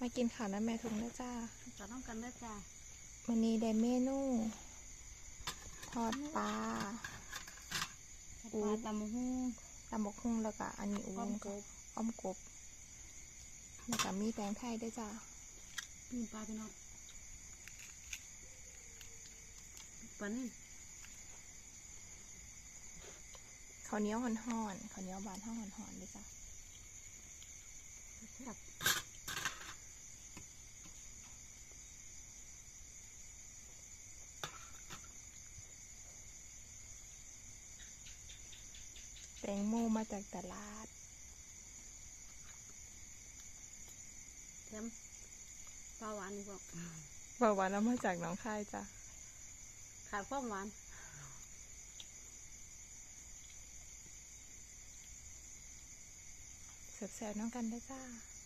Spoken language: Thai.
มากินข้าวนะแม่ทุงนะจ้าต่อต้องกันเด้อจ้าวันนี้ได้เมนูทอดปลาปลาตำมะฮุ่งตำบกหุ่งแล้วก็อันนี้อูพร้อมกบอ้อมกบแล้วก็มีแตงไทยด้วยจ้าปีนปลาพี่น้องปลานี่ข้าวเหนียวห่อนๆข้าวเหนียวบานห้าห่อนๆด้วยจ้า แตงโมมาจากตลาดแถมปลาหวานนี่บอกบอกว่าเรามาจากหน้องคายจ้ะขาดความหวานแซ่บๆน้องกันด้วยจ้าแ